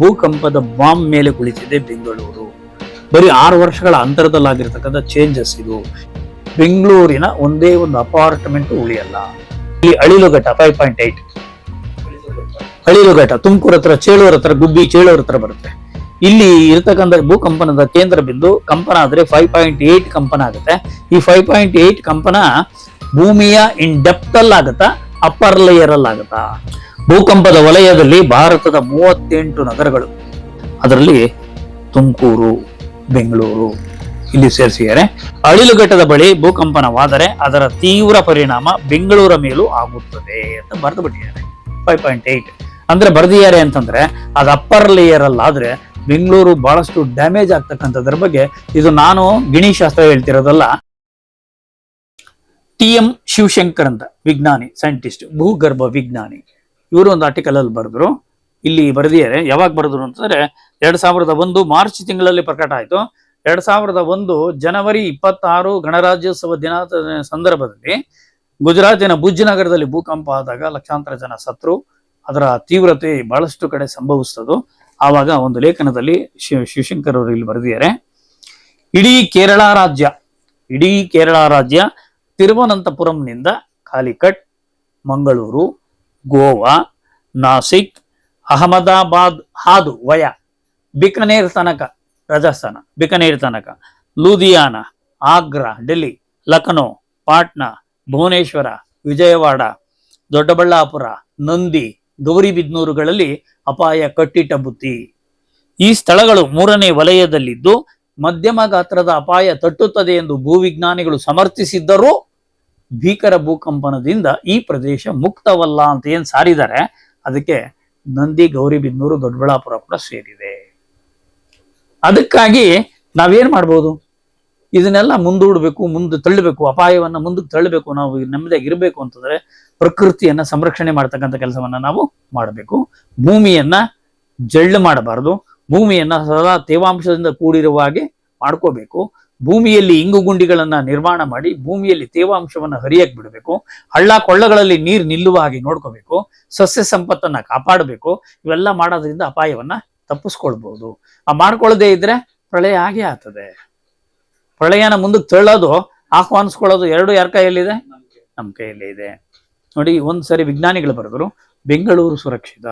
ಭೂಕಂಪದ ಬಾಂಬ್ ಮೇಲೆ ಕುಳಿತಿದೆ ಬೆಂಗಳೂರು. ಬರೀ ಆರು ವರ್ಷಗಳ ಅಂತರದಲ್ಲಾಗಿರ್ತಕ್ಕಂಥ ಚೇಂಜಸ್ ಇದು. ಬೆಂಗಳೂರಿನ ಒಂದೇ ಒಂದು ಅಪಾರ್ಟ್ಮೆಂಟ್ ಉಳಿಯಲ್ಲ ಇಲ್ಲಿ Alilughatta five point eight Alilughatta Tumakuru ಹತ್ರ, ಚೇಳೂರ್ ಹತ್ರ, ಗುಬ್ಬಿ, ಚೇಳೂರ್ ಹತ್ರ ಬರುತ್ತೆ. ಇಲ್ಲಿ ಇರ್ತಕ್ಕಂಥ ಭೂಕಂಪನದ ಕೇಂದ್ರ ಬಿಂದು ಕಂಪನ ಆದ್ರೆ ಫೈವ್ ಪಾಯಿಂಟ್ ಏಟ್ ಕಂಪನ ಆಗುತ್ತೆ. ಈ ಫೈವ್ ಪಾಯಿಂಟ್ ಏಟ್ ಕಂಪನ ಭೂಮಿಯ ಇನ್ ಡೆಪ್ತ್ ಅಪ್ಪರ್ ಲೇಯರ್ ಭೂಕಂಪದ ವಲಯದಲ್ಲಿ ಭಾರತದ ಮೂವತ್ತೆಂಟು ನಗರಗಳು. ಅದರಲ್ಲಿ ತುಮಕೂರು, ಬೆಂಗಳೂರು ಇಲ್ಲಿ ಸೇರಿಸಿದ್ದಾರೆ. ಅಳಿಲುಘಟ್ಟದ ಬಳಿ ಭೂಕಂಪನವಾದರೆ ಅದರ ತೀವ್ರ ಪರಿಣಾಮ ಬೆಂಗಳೂರ ಮೇಲೂ ಆಗುತ್ತದೆ ಅಂತ ಬರೆದು ಬಿಟ್ಟಿದ್ದಾರೆ. ಫೈವ್ ಪಾಯಿಂಟ್ ಅಂದ್ರೆ ಬರೆದಿದ್ದಾರೆ ಅಂತಂದ್ರೆ ಅದು ಅಪ್ಪರ್ ಲೇಯರ್ ಅಲ್ಲಾದ್ರೆ ಬೆಂಗಳೂರು ಬಹಳಷ್ಟು ಡ್ಯಾಮೇಜ್ ಆಗ್ತಕ್ಕಂಥದ್ರ ಬಗ್ಗೆ ಇದು ನಾನು ಗಿಣಿ ಶಾಸ್ತ್ರ ಹೇಳ್ತಿರೋದಲ್ಲ. ಟಿ ಎಂ ಶಿವಶಂಕರ್ ಅಂತ ವಿಜ್ಞಾನಿ ಸೈಂಟಿಸ್ಟ್ ಭೂಗರ್ಭ ವಿಜ್ಞಾನಿ. ಇವರು ಒಂದು ಆರ್ಟಿಕಲ್ ಅಲ್ಲಿ ಬರೆದ್ರು. ಇಲ್ಲಿ ಬರೆದಿದ್ದಾರೆ. ಯಾವಾಗ ಬರೆದ್ರು ಅಂತಂದ್ರೆ ಎರಡ್ ಸಾವಿರದ ಒಂದು ಮಾರ್ಚ್ ತಿಂಗಳಲ್ಲಿ ಪ್ರಕಟ ಆಯ್ತು. ಎರಡ್ ಸಾವಿರದ ಒಂದು ಜನವರಿ ಇಪ್ಪತ್ತಾರು ಗಣರಾಜ್ಯೋತ್ಸವ ದಿನಾಚರಣೆ ಸಂದರ್ಭದಲ್ಲಿ ಗುಜರಾತಿನ ಭುಜ್ ನಗರದಲ್ಲಿ ಭೂಕಂಪ ಆದಾಗ ಲಕ್ಷಾಂತರ ಜನ ಸತ್ರು ಅದರ ತೀವ್ರತೆ ಬಹಳಷ್ಟು ಕಡೆ ಸಂಭವಿಸ್ತದು ಆವಾಗ ಒಂದು ಲೇಖನದಲ್ಲಿ ಶಿವ ಶಿವಶಂಕರ್ ಅವರು ಇಲ್ಲಿ ಬರೆದಿದ್ದಾರೆ. ಇಡೀ ಕೇರಳ ರಾಜ್ಯ, ಇಡೀ ಕೇರಳ ರಾಜ್ಯ ತಿರುವನಂತಪುರಂನಿಂದ ಕಾಲಿಕಟ್, ಮಂಗಳೂರು ಗೋವಾ, ನಾಸಿಕ್, ಅಹಮದಾಬಾದ್, ಹಾದು, ವಯ, ಬಿಕನೇರ್ ತನಕ, ರಾಜಸ್ಥಾನ, ಬಿಕನೇರ್ ತನಕ, ಲೂಧಿಯಾನ, ಆಗ್ರಾ, ಡೆಲ್ಲಿ, ಲಖನೌ, ಪಾಟ್ನಾ, ಭುವನೇಶ್ವರ, ವಿಜಯವಾಡ, ದೊಡ್ಡಬಳ್ಳಾಪುರ, ನಂದಿ, ಗೌರಿಬಿದ್ನೂರುಗಳಲ್ಲಿ ಅಪಾಯ ಕಟ್ಟಿಟ್ಟ ಬುತ್ತಿ ಈ ಸ್ಥಳಗಳು ಮೂರನೇ ವಲಯದಲ್ಲಿದ್ದು ಮಧ್ಯಮ ಗಾತ್ರದ ಅಪಾಯ ತಟ್ಟುತ್ತದೆ ಎಂದು ಭೂವಿಜ್ಞಾನಿಗಳು ಸಮರ್ಥಿಸಿದ್ದರೂ ಭೀಕರ ಭೂಕಂಪನದಿಂದ ಈ ಪ್ರದೇಶ ಮುಕ್ತವಲ್ಲ ಅಂತ ಏನ್ ಸಾರಿದ್ದಾರೆ, ಅದಕ್ಕೆ ನಂದಿ ಗೌರಿಬಿದ್ನೂರು ದೊಡ್ಡಬಳ್ಳಾಪುರ ಕೂಡ ಸೇರಿದೆ. ಅದಕ್ಕಾಗಿ ನಾವೇನ್ ಮಾಡ್ಬೋದು? ಇದನ್ನೆಲ್ಲ ಮುಂದೂಡಬೇಕು, ಮುಂದೆ ತಳ್ಳಬೇಕು, ಅಪಾಯವನ್ನ ಮುಂದಕ್ಕೆ ತಳ್ಳಬೇಕು, ನಾವು ನೆಮ್ಮದಿಯಾಗಿ ಇರಬೇಕು ಅಂತಂದ್ರೆ ಪ್ರಕೃತಿಯನ್ನ ಸಂರಕ್ಷಣೆ ಮಾಡ್ತಕ್ಕಂಥ ಕೆಲಸವನ್ನ ನಾವು ಮಾಡಬೇಕು. ಭೂಮಿಯನ್ನ ಜಳ್ಳು ಮಾಡಬಾರದು. ಭೂಮಿಯನ್ನ ಸದಾ ತೇವಾಂಶದಿಂದ ಕೂಡಿರುವ ಹಾಗೆ ಮಾಡ್ಕೋಬೇಕು. ಭೂಮಿಯಲ್ಲಿ ಇಂಗು ಗುಂಡಿಗಳನ್ನ ನಿರ್ಮಾಣ ಮಾಡಿ ಭೂಮಿಯಲ್ಲಿ ತೇವಾಂಶವನ್ನ ಹರಿಯಕ್ ಬಿಡಬೇಕು. ಹಳ್ಳ ಕೊಳ್ಳಗಳಲ್ಲಿ ನೀರು ನಿಲ್ಲುವ ಹಾಗೆ ನೋಡ್ಕೋಬೇಕು. ಸಸ್ಯ ಸಂಪತ್ತನ್ನ ಕಾಪಾಡಬೇಕು. ಇವೆಲ್ಲ ಮಾಡೋದ್ರಿಂದ ಅಪಾಯವನ್ನ ತಪ್ಪಿಸ್ಕೊಳ್ಬಹುದು ಆ ಮಾಡ್ಕೊಳ್ಳದೆ ಇದ್ರೆ ಪ್ರಳಯ ಆಗೇ ಆಗ್ತದೆ. ಪ್ರಳಯನ ಮುಂದಕ್ಕೆ ತಳ್ಳೋದು, ಆಹ್ವಾನಿಸ್ಕೊಳ್ಳೋದು ಎರಡು ಯಾರ ಕೈಯಲ್ಲಿದೆ? ನಮ್ಮ ಕೈಯಲ್ಲಿ ಇದೆ ನೋಡಿ ಒಂದ್ ಸರಿ ವಿಜ್ಞಾನಿಗಳು ಬರೆದ್ರು, ಬೆಂಗಳೂರು ಸುರಕ್ಷಿತ.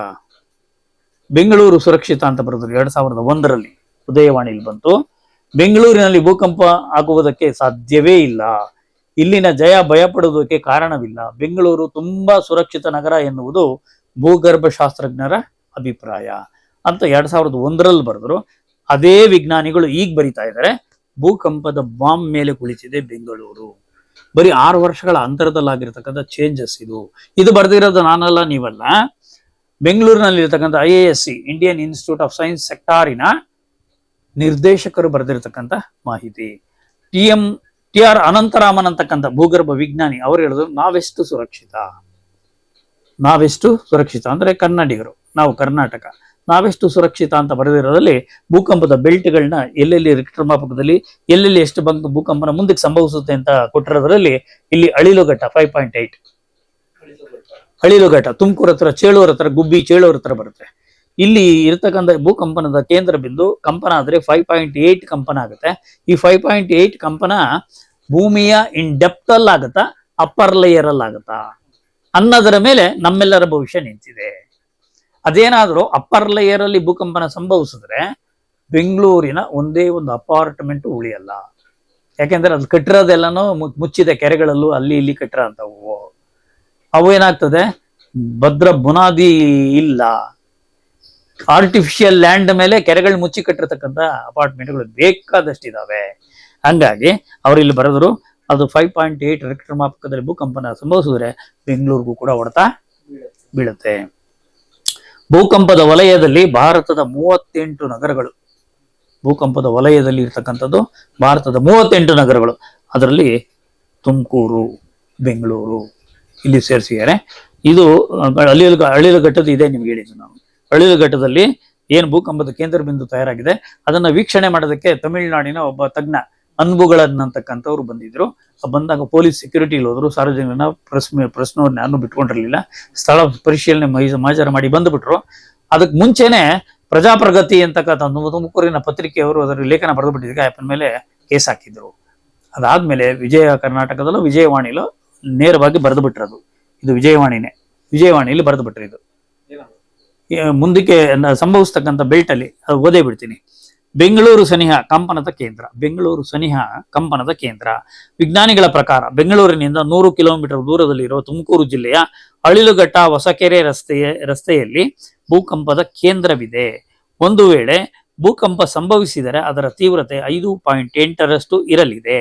ಬೆಂಗಳೂರು ಸುರಕ್ಷಿತ ಅಂತ ಬರೆದ್ರು ಎರಡ್ ಸಾವಿರದ ಒಂದರಲ್ಲಿ. ಉದಯವಾಣಿಲಿ ಬಂತು. ಬೆಂಗಳೂರಿನಲ್ಲಿ ಭೂಕಂಪ ಆಗುವುದಕ್ಕೆ ಸಾಧ್ಯವೇ ಇಲ್ಲ. ಇಲ್ಲಿನ ಜಯ ಭಯಪಡುವುದಕ್ಕೆ ಕಾರಣವಿಲ್ಲ. ಬೆಂಗಳೂರು ತುಂಬಾ ಸುರಕ್ಷಿತ ನಗರ ಎನ್ನುವುದು ಭೂಗರ್ಭ ಶಾಸ್ತ್ರಜ್ಞರ ಅಭಿಪ್ರಾಯ. ಅಂತ ಎರಡ್ ಸಾವಿರದ ಒಂದರಲ್ಲಿ ಬರೆದ್ರು. ಅದೇ ವಿಜ್ಞಾನಿಗಳು ಈಗ ಬರಿತಾ ಇದ್ದಾರೆ. ಭೂಕಂಪದ ಬಾಂಬ್ ಮೇಲೆ ಕುಳಿತಿದೆ ಬೆಂಗಳೂರು. ಬರೀ ಆರು ವರ್ಷಗಳ ಅಂತರದಲ್ಲಾಗಿರ್ತಕ್ಕಂಥ ಚೇಂಜಸ್ ಇದು. ಇದು ಬರೆದಿರೋದು ನಾನಲ್ಲ, ನೀವಲ್ಲ. ಬೆಂಗಳೂರಿನಲ್ಲಿ ಇರ್ತಕ್ಕಂಥ I A S C Indian institute of science ಸೆಕ್ಟಾರಿನ ನಿರ್ದೇಶಕರು ಬರೆದಿರತಕ್ಕಂಥ ಮಾಹಿತಿ. T M T R Ananthraman ಅಂತಕ್ಕಂಥ ಭೂಗರ್ಭ ವಿಜ್ಞಾನಿ ಅವ್ರು ಹೇಳಿದ್ರು ನಾವೆಷ್ಟು ಸುರಕ್ಷಿತ? ನಾವೆಷ್ಟು ಸುರಕ್ಷಿತ? ಅಂದ್ರೆ ಕನ್ನಡಿಗರು, ನಾವು ಕರ್ನಾಟಕ. ನಾವೆಷ್ಟು ಸುರಕ್ಷಿತ ಅಂತ ಬರೆದಿರೋದ್ರಲ್ಲಿ ಭೂಕಂಪದ ಬೆಲ್ಟ್ಗಳನ್ನ ಎಲ್ಲೆಲ್ಲಿ ರಿಕ್ಟರ್ ಮಾಪಕದಲ್ಲಿ ಎಲ್ಲೆಲ್ಲಿ ಎಷ್ಟು ಬಂಕ್ ಭೂಕಂಪನ ಮುಂದಕ್ಕೆ ಸಂಭವಿಸುತ್ತೆ ಅಂತ ಕೊಟ್ಟಿರೋದ್ರಲ್ಲಿ ಇಲ್ಲಿ Alilughatta five point eight Alilughatta Tumakuru ಹತ್ರ, ಚೇಳೂರ್ ಹತ್ರ, ಗುಬ್ಬಿ, ಚೇಳೂರ್ ಹತ್ರ ಬರುತ್ತೆ. ಇಲ್ಲಿ ಇರತಕ್ಕಂಥ ಭೂಕಂಪನದ ಕೇಂದ್ರ ಬಿಂದು ಕಂಪನ ಆದರೆ ಫೈವ್ ಪಾಯಿಂಟ್ ಏಯ್ಟ್ ಕಂಪನ ಆಗುತ್ತೆ. ಈ ಫೈವ್ ಪಾಯಿಂಟ್ ಏಯ್ಟ್ ಕಂಪನ ಭೂಮಿಯ ಇನ್ ಡೆಪ್ತ್ ಆಗುತ್ತಾ ಅಪ್ಪರ್ ಲೇಯರ್ ಆಗುತ್ತಾ? ಅನ್ನೋದರ ಮೇಲೆ ನಮ್ಮೆಲ್ಲರ ಭವಿಷ್ಯ ನಿಂತಿದೆ. ಅದೇನಾದರೂ ಅಪ್ಪರ್ ಲೇಯರ್ ಅಲ್ಲಿ ಭೂಕಂಪನ ಸಂಭವಿಸಿದ್ರೆ ಬೆಂಗಳೂರಿನ ಒಂದೇ ಒಂದು ಅಪಾರ್ಟ್ಮೆಂಟ್ ಉಳಿಯಲ್ಲ. ಯಾಕೆಂದ್ರೆ ಅದು ಕಟ್ಟಿರೋದೆಲ್ಲನೂ ಮುಚ್ಚಿದೆ ಕೆರೆಗಳಲ್ಲೂ ಅಲ್ಲಿ ಇಲ್ಲಿ ಕಟ್ಟಿರೋ ಅಂತವು ಅವು ಏನಾಗ್ತದೆ? ಭದ್ರ ಬುನಾದಿ ಇಲ್ಲ. ಆರ್ಟಿಫಿಷಿಯಲ್ ಲ್ಯಾಂಡ್ ಮೇಲೆ ಕೆರೆಗಳು ಮುಚ್ಚಿ ಕಟ್ಟಿರ್ತಕ್ಕಂಥ ಅಪಾರ್ಟ್ಮೆಂಟ್ಗಳು ಬೇಕಾದಷ್ಟಿದಾವೆ ಹಂಗಾಗಿ ಅವ್ರು ಇಲ್ಲಿ ಬರೆದ್ರು, ಅದು ಫೈವ್ ಪಾಯಿಂಟ್ ಏಟ್ ರೆಕ್ಟರ್ ಮಾಪಕದಲ್ಲಿ ಭೂಕಂಪನ ಸಂಭವಿಸಿದ್ರೆ ಬೆಂಗಳೂರಿಗೂ ಕೂಡ ಹೊಡೆತ ಬೀಳುತ್ತೆ. ಭೂಕಂಪದ ವಲಯದಲ್ಲಿ ಭಾರತದ ಮೂವತ್ತೆಂಟು ನಗರಗಳು. ಭೂಕಂಪದ ವಲಯದಲ್ಲಿ ಇರ್ತಕ್ಕಂಥದ್ದು ಭಾರತದ ಮೂವತ್ತೆಂಟು ನಗರಗಳು. ಅದರಲ್ಲಿ ತುಮಕೂರು, ಬೆಂಗಳೂರು ಇಲ್ಲಿ ಸೇರಿಸಿದ್ದಾರೆ. ಇದು ಅಳಿಲು ಘಟ್ಟದ ಇದೆ ನಿಮ್ಗೆ ಹೇಳಿದ್ದು ನಾವು ಅಳಿಲುಘಟ್ಟದಲ್ಲಿ ಏನು ಭೂಕಂಪದ ಕೇಂದ್ರ ಬಿಂದು ತಯಾರಾಗಿದೆ, ಅದನ್ನ ವೀಕ್ಷಣೆ ಮಾಡೋದಕ್ಕೆ ತಮಿಳುನಾಡಿನ ಒಬ್ಬ ತಜ್ಞ ಅನ್ಬುಗಳನ್ನಂತಕ್ಕಂಥವ್ರು ಬಂದಿದ್ರು. ಆ ಬಂದಾಗ ಪೊಲೀಸ್ ಸೆಕ್ಯೂರಿಟಿ ಹೋದ್ರು. ಸಾರ್ವಜನಿಕರನ್ನ ಪ್ರೆಸ್ ಪ್ರಶ್ನವ್ರನ್ನ ಯಾರನ್ನೂ ಬಿಟ್ಕೊಂಡಿರ್ಲಿಲ್ಲ. ಸ್ಥಳ ಪರಿಶೀಲನೆ ಸಮಾಚಾರ ಮಾಡಿ ಬಂದ್ಬಿಟ್ರು. ಅದಕ್ಕೆ ಮುಂಚೆನೆ ಪ್ರಜಾಪ್ರಗತಿ ಅಂತಕ್ಕಂಥ ತುಮಕೂರಿನ ಪತ್ರಿಕೆಯವರು ಅದರ ಲೇಖನ ಬರೆದು ಬಿಟ್ಟಿದ್ದಕ್ಕೆ ಆಪನ್ ಮೇಲೆ ಕೇಸ್ ಹಾಕಿದ್ರು. ಅದಾದ್ಮೇಲೆ ವಿಜಯ ಕರ್ನಾಟಕದಲ್ಲೂ ವಿಜಯವಾಣಿಲೂ ನೇರವಾಗಿ ಬರೆದು ಬಿಟ್ಟಿರೋದು ಇದು ವಿಜಯವಾಣಿನೇ. ವಿಜಯವಾಣಿಲಿ ಬರೆದು ಇದು. ಮುಂದಕ್ಕೆ ಸಂಭವಿಸ್ತಕ್ಕಂಥ ಬೆಲ್ಟ್ ಅಲ್ಲಿ ಅದು ಓದೇ ಬಿಡ್ತೀನಿ. ಬೆಂಗಳೂರು ಸನಿಹ ಕಂಪನದ ಕೇಂದ್ರ. ಬೆಂಗಳೂರು ಸನಿಹ ಕಂಪನದ ಕೇಂದ್ರ. ವಿಜ್ಞಾನಿಗಳ ಪ್ರಕಾರ ಬೆಂಗಳೂರಿನಿಂದ ನೂರು ಕಿಲೋಮೀಟರ್ ದೂರದಲ್ಲಿರುವ ತುಮಕೂರು ಜಿಲ್ಲೆಯ ಅಳಿಲುಘಟ್ಟ ಹೊಸಕೆರೆ ರಸ್ತೆಯ, ರಸ್ತೆಯಲ್ಲಿ ಭೂಕಂಪದ ಕೇಂದ್ರವಿದೆ. ಒಂದು ವೇಳೆ ಭೂಕಂಪ ಸಂಭವಿಸಿದರೆ ಅದರ ತೀವ್ರತೆ ಐದು ಪಾಯಿಂಟ್ ಎಂಟರಷ್ಟು ಇರಲಿದೆ.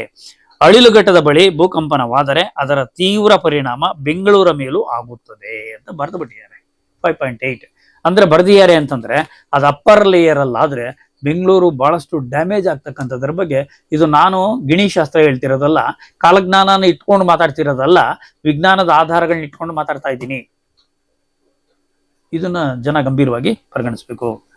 ಅಳಿಲುಘಟ್ಟದ ಬಳಿ ಭೂಕಂಪನವಾದರೆ ಅದರ ತೀವ್ರ ಪರಿಣಾಮ ಬೆಂಗಳೂರ ಮೇಲೂ ಆಗುತ್ತದೆ ಅಂತ ಬರೆದು ಬಿಟ್ಟಿದ್ದಾರೆ ಫೈವ್ ಪಾಯಿಂಟ್ ಏಟ್ ಅಂದ್ರೆ ಬರ್ದಿದ್ದಾರೆ ಅಂತಂದ್ರೆ ಅದು ಅಪ್ಪರ್ ಲೇಯರ್ ಅಲ್ಲಾದ್ರೆ ಬೆಂಗಳೂರು ಬಹಳಷ್ಟು ಡ್ಯಾಮೇಜ್ ಆಗ್ತಕ್ಕಂಥದ್ರ ಬಗ್ಗೆ ಇದು ನಾನು ಗಿಣಿಶಾಸ್ತ್ರ ಹೇಳ್ತಿರೋದಲ್ಲ, ಕಾಲಜ್ಞಾನನ ಇಟ್ಕೊಂಡು ಮಾತಾಡ್ತಿರೋದಲ್ಲ, ವಿಜ್ಞಾನದ ಆಧಾರಗಳನ್ನ ಇಟ್ಕೊಂಡು ಮಾತಾಡ್ತಾ ಇದ್ದೀನಿ. ಇದನ್ನ ಜನ ಗಂಭೀರವಾಗಿ ಪರಿಗಣಿಸ್ಬೇಕು.